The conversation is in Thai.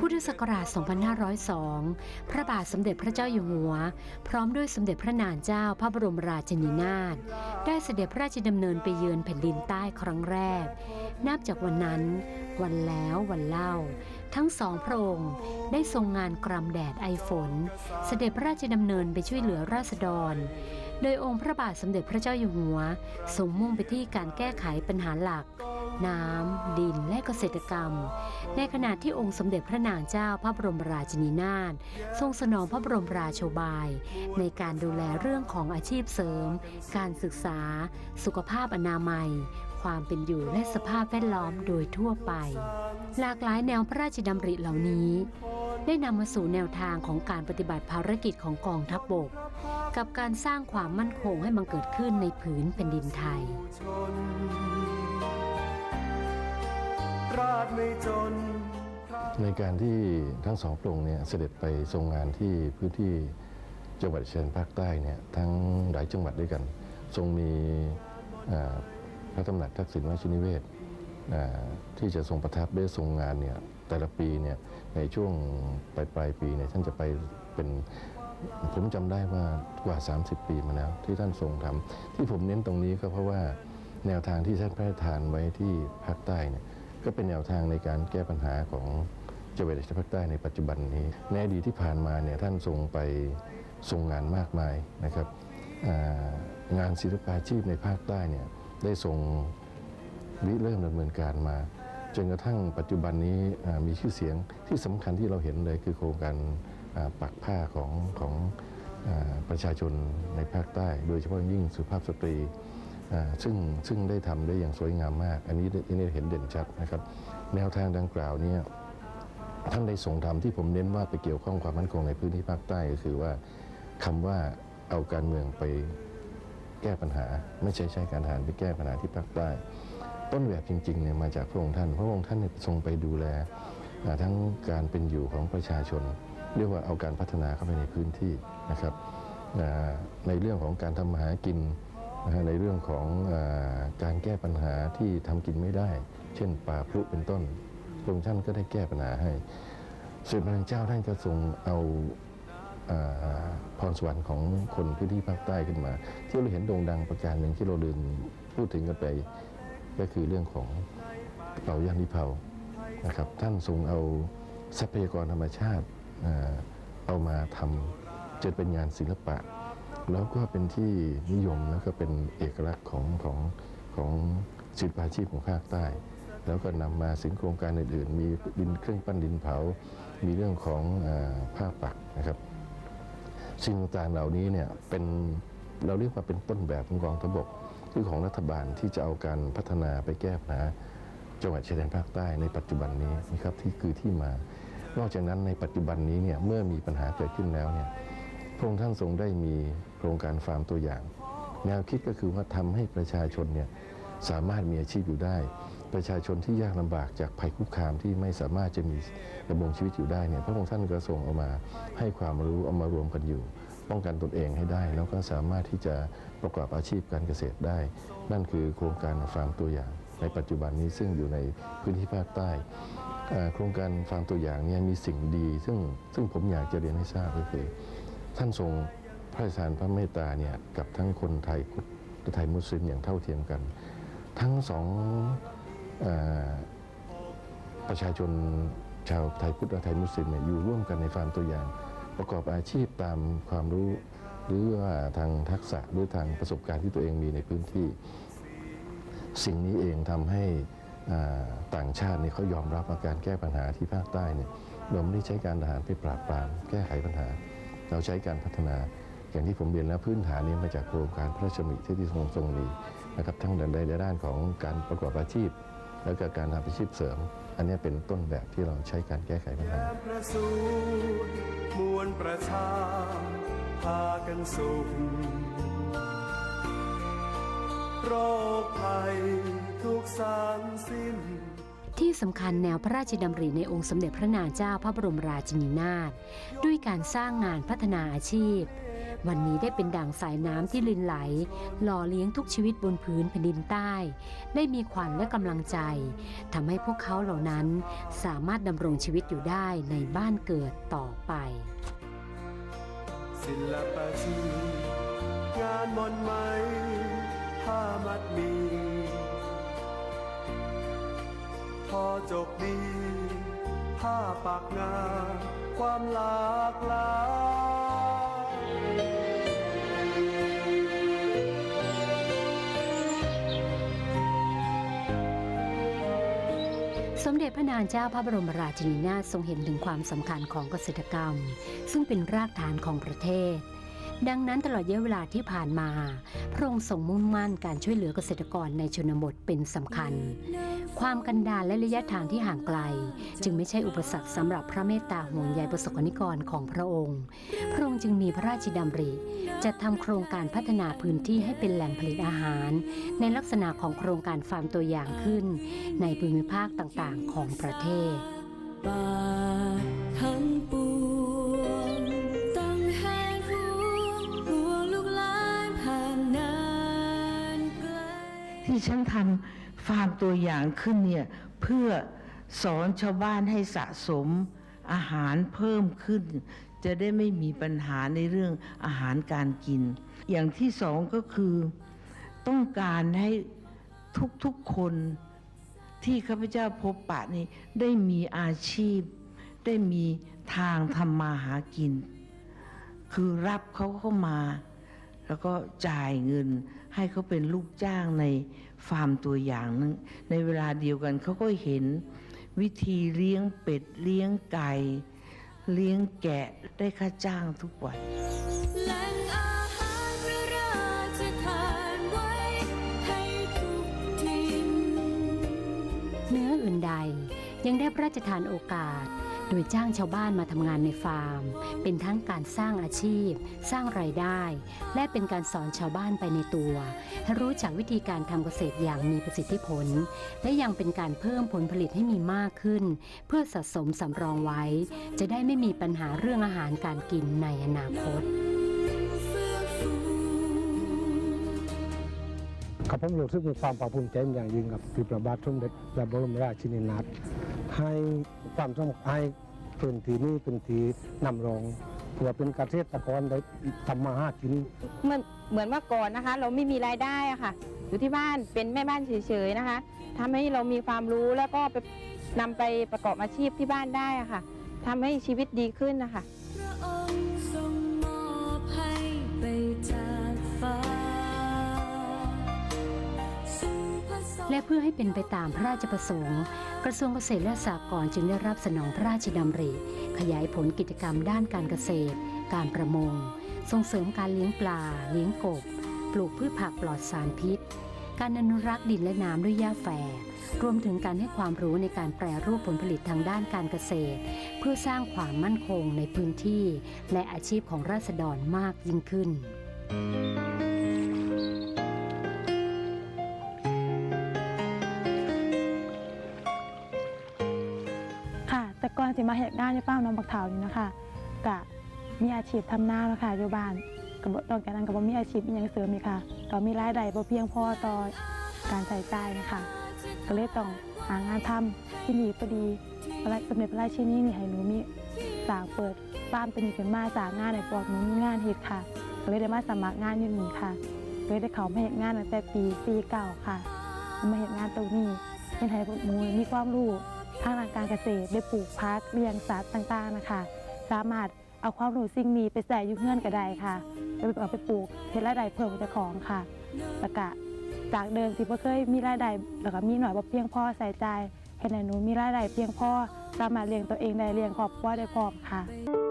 พุทธศักราช 2502 พระบาทสมเด็จพระเจ้าอยู่หัว พร้อมด้วยสมเด็จพระนางเจ้าพระบรมราชินีนาถ ได้เสด็จพระราชดำเนินไปเยือนแผ่นดินใต้ครั้งแรก นับจากวันนั้น วันแล้ววันเล่า ทั้งสองพระองค์ได้ทรงงานกรำแดดไอฝน เสด็จพระราชดำเนินไปช่วยเหลือราษฎร โดยองค์พระบาทสมเด็จพระเจ้าอยู่หัวทรงมุ่งไปที่การแก้ไขปัญหาหลัก น้ำ ดินและเกษตรกรรม ในขณะที่องค์สมเด็จพระนางเจ้าพระบรมราชินีนาถทรงสนองพระบรมราโชบาย ในการดูแลเรื่องของอาชีพเสริม การศึกษา สุขภาพอนามัย ความเป็นอยู่และสภาพแวดล้อมโดยทั่วไป หลากหลายแนวพระราชดำริเหล่านี้ ได้นำมาสู่แนวทางของการปฏิบัติภารกิจของกองทัพบกกับการสร้างความมั่นคงให้มันเกิดขึ้นในผืนแผ่นดินไทย ชนราชไม่จน ในการที่ทั้งสองพระองค์เนี่ยเสด็จไปทรงงานที่พื้นที่จังหวัดชายแดนภาคใต้เนี่ยทั้งหลายจังหวัดด้วยกัน ทรงมีพระตำหนักทักษิณวชินิเวศที่จะทรงประทับได้ทรงงานเนี่ยแต่ละปีเนี่ยในช่วงปลายปลายปีเนี่ยท่านจะไปเป็นผมจำได้ว่ากว่า 30 ปีมาแล้ว ที่ท่านทรงทำที่ผมเน้นตรงนี้ก็เพราะว่าแนวทางที่ท่านพระราชทานไว้ที่ภาคใต้เนี่ย ก็เป็นแนวทางในการแก้ปัญหาของจังหวัดชายแดนภาคใต้ในปัจจุบันนี้ ในอดีตที่ผ่านมาเนี่ยท่านทรงไปทรงงานมากมายนะครับงานศิลปาชีพในภาคใต้เนี่ยได้ทรงริเริ่มดำเนินการมาจนกระทั่งปัจจุบันนี้มีชื่อเสียงที่สำคัญที่เราเห็นเลยคือโครงการปักผ้าของของอประชาชนในภาคใต้ โดยเฉพาะยิ่งสุภาพสตรี ซึ่งซึ่งได้ทำได้อย่างสวยงามมาก อันนี้อันนี้เห็นเด่นชัดนะครับ แนวทางดังกล่าวเนี่ยท่านได้ทรงทำที่ผมเน้นว่าไปเกี่ยวข้องความมั่นคงในพื้นที่ภาคใต้ก็คือว่าคำว่าเอาการเมืองไปแก้ปัญหา ไม่ใช่ใช้การทหารไปแก้ปัญหาที่ภาคใต้ ต้นแบบจริงๆเนี่ยมาจากพระองค์ท่าน พระองค์ท่านเนี่ยทรงไปดูแลทั้งการเป็นอยู่ของประชาชน เรียกว่าเอาการพัฒนาเข้าไปในพื้นที่นะครับในเรื่องของการทำมาหากิน ในเรื่องของอการแก้ปัญหาที่ทำกินไม่ได้ เช่นป่าพลุเป็นต้นพระองค์ท่านก็ได้แก้ปัญหาให้สมเด็จพระเจ้าท่านก็ทรงเอาอพรสวรรค์ของคนพื้นที่ภาคใต้ขึ้นมา ที่เราเห็นโด่งดังประการหนึ่งที่เราลืมพูดถึงกันไปก็คือเรื่องของเป่าย่างนิเผานะครับท่านทรงเอาทรัพยากรธรรมชาติเอามาทำจนเป็นงานศิลปะ แล้วก็เป็นที่นิยมแล้วก็เป็นเอกลักษณ์ของของของศิลปาชีพของภาคใต้ แล้วก็นำมาสินโครงการอื่นๆ มีดินเครื่องปั้นดินเผา มีเรื่องของอผ้าปักนะครับสิ่งต่างๆเหล่านี้เนี่ยเป็นเราเรียกว่าเป็นต้นแบบของกองทพบกคือของรัฐบาลที่จะเอาการพัฒนาไปแก้ปัญหาจังหวัดชายแดนภาคใต้ในปัจจุบันนี้นะครับที่คือที่มา นอกจากนั้นในปัจจุบันนี้เนี่ยเมื่อมีปัญหาเกิดขึ้นแล้วเนี่ย พระองค์ท่านทรงได้มีโครงการฟาร์มตัวอย่าง แนวคิดก็คือว่าทำให้ประชาชนเนี่ยสามารถมีอาชีพอยู่ได้ ประชาชนที่ยากลำบากจากภัยคุกคามที่ไม่สามารถจะมีดำรงชีวิตอยู่ได้เนี่ยพระองค์ท่านก็ทรงเอามาให้ความรู้เอามารวมกันอยู่ ป้องกันตนเองให้ได้ แล้วก็สามารถที่จะประกอบอาชีพการเกษตรได้ นั่นคือโครงการฟาร์มตัวอย่าง ในปัจจุบันนี้ซึ่งอยู่ในพื้นที่ภาคใต้โครงการฟาร์มตัวอย่างเนี่ยมีสิ่งดี ซึ่งซึ่งผมอยากจะเรียนให้ทราบก็คือ ท่านทรงพระราชทานพระเมตตาเนี่ยกับทั้งคนไทยพุทธไทยมุสลิมอย่างเท่าเทียมกัน ทั้งสองอประชาชนชาวไทยพุทธและไทยมุสลิมเนี่ยอยู่ร่วมกันในฟาร์มตัวอย่าง ประกอบอาชีพตามความรู้ หรือว่าทางทักษะหรือทางประสบการณ์ที่ตัวเองมีในพื้นที่ สิ่งนี้เองทำให้ต่างชาติเนี่ยเขายอมรับาการแก้ปัญหาที่ภาคใต้เนี่ยเราไม่ได้ใช้การทหารไปปราบปรามแก้ไขปัญหา เราใช้การพัฒนาอย่างที่ผมเรียนแล้วพื้นฐานนี้มาจากโครงการพระราชดำริที่ที่ทรงทรงมีนะครับทั้งในด้านของการประกอบอาชีพ แล้วก็การทำอาชีพเสริม อันนี้เป็นต้นแบบที่เราใช้การแก้ไขปัญหาประสูมวลประชาพากันสุขโรคภัยทุกสารสิ้น ที่สำคัญแนวพระราชดำริในองค์สมเด็จพระนางเจ้าพระบรมราชินีนาถด้วยการสร้างงานพัฒนาอาชีพ วันนี้ได้เป็นด่างสายน้ำที่ลินไหล หล่อเลี้ยงทุกชีวิตบนพื้นแผ่นดินใต้ ได้มีขวัญและกำลังใจทำให้พวกเขาเหล่านั้นสามารถดำรงชีวิตอยู่ได้ในบ้านเกิดต่อไปศิลปะชีงานมนไหมผ้ามัดมี พอจบดีผ้าปากงาความหลากหลายสมเด็จพระนางเจ้าพระบรมราชินีนาถทรงเห็นถึงความสำคัญของเกษตรกรรม ซึ่งเป็นรากฐานของประเทศ ดังนั้นตลอดระยะเวลาที่ผ่านมา พระองค์ทรงมุ่งมั่นการช่วยเหลือเกษตรกรในชนบทเป็นสำคัญ ความกันดารและระยะทางที่ห่างไกล จึงไม่ใช่อุปสรรคสำหรับพระเมตตาห่วงใยประสบกรณิกรของพระองค์ พระองค์จึงมีพระราชดำริจัดทำโครงการพัฒนาพื้นที่ให้เป็นแหล่งผลิตอาหาร ในลักษณะของโครงการฟาร์มตัวอย่างขึ้น ในภูมิภาคต่างๆ ของประเทศ ที่ฉันทำฟาร์มตัวอย่างขึ้นเนี่ยเพื่อสอนชาวบ้านให้สะสมอาหารเพิ่มขึ้น จะได้ไม่มีปัญหาในเรื่องอาหารการกิน อย่างที่สองก็คือต้องการให้ทุกๆคนที่ข้าพเจ้าพบปะนี้ได้มีอาชีพ ได้มีทางทำมาหากิน คือรับเขาเข้ามา แล้วก็จ่ายเงิน ให้เขาเป็นลูกจ้างในฟาร์มตัวอย่างนั้นในเวลาเดียวกันเขาก็เห็น วิธีเลี้ยงเป็ดเลี้ยงไก่ เลี้ยงแกะได้ค่าจ้างทุกวันแหล่งอาหารพระราชทานไว้ให้ทุกถิ่นเนื้ออื่นใดยังได้พระราชทานโอกาส โดยจ้างชาวบ้านมาทำงานในฟาร์ม เป็นทั้งการสร้างอาชีพ สร้างรายได้ และเป็นการสอนชาวบ้านไปในตัวให้รู้จักวิธีการทำเกษตรอย่างมีประสิทธิผล และยังเป็นการเพิ่มผลผลิตให้มีมากขึ้น เพื่อสะสมสำรองไว้ จะได้ไม่มีปัญหาเรื่องอาหารการกินในอนาคตครับผมรู้สึกมีความภาคภูมิใจอย่างยิ่งกับที่พระบาทสมเด็จพระบรมราชินีนาถ ให้ความสำคัญให้พื้นที่นี้เป็นที่นำรองเพื่อเป็นเกษตรกรได้ทำมาหากินเหมือนเหมือนว่าก่อนนะคะ เราไม่มีรายได้อะค่ะ อยู่ที่บ้านเป็นแม่บ้านเฉยๆนะคะทำให้เรามีความรู้แล้วก็ไปนำไปประกอบอาชีพที่บ้านได้อะค่ะทำให้ชีวิตดีขึ้นนะคะ และเพื่อให้เป็นไปตามพระราชประสงค์ กระทรวงเกษตรและสหกรณ์จึงได้รับสนองพระราชดำริ ขยายผลกิจกรรมด้านการเกษตร การประมง ส่งเสริมการเลี้ยงปลา เลี้ยงกบ ปลูกพืชผักปลอดสารพิษ การอนุรักษ์ดินและน้ำด้วยหญ้าแฝกรวมถึงการให้ความรู้ในการแปรรูปผลผลิตทางด้านการเกษตร เพื่อสร้างความมั่นคงในพื้นที่ และอาชีพของราษฎรมากยิ่งขึ้น แต่ก่อนสิมาเหตุงานในป้าน้องบักเถานี่นะคะกะมีอาชีพทำนาแล้วค่ะอยู่บ้านกับ่นอกจากนั้นก็บ่มีอาชีพอหยังเสริมอีกค่ะก็มีรายได้บ่เพียงพอต่อการใช้จ่ายนะคะก็เลยต้องหางานทำที่นี่พอดีพระราชสมเด็จพระราชินีนี่ให้หนูมีสร้างเปิดฟาร์มตัวนี้ขึ้นมาสร้างงานในปอดหนูมีงานเฮ็ดค่ะ ก็เลยได้มาสมัครงานอยู่นี่ค่ะก็เลยได้เข้ามาเฮ็ดงานตั้งแต่ปีปีเก่าค่ะ มาเฮ็ดงานตรงนี้เป็นให้หนูมีความรู้างด้างการเกษตรได้ปลูกพักเลี้ยงสัตว์ต่างๆนะคะ สามารถเอาความรู้สิ่งนี้ไปใส่ยุ่งเงื่อนก็ได้ค่ะแล้วเอาไปปลูกเฮ็ดรายได้เพิ่มเจ้าของค่ะแล้วก็จากเดิมที่บ่เคยมีรายได้แล้วก็มีหน่อยบ่เพียงพอใส่ใจให้ในหนูมีรายได้เพียงพอสามารถเลี้ยงตัวเองได้เลี้ยงครอบครัวได้พร้อมค่ะ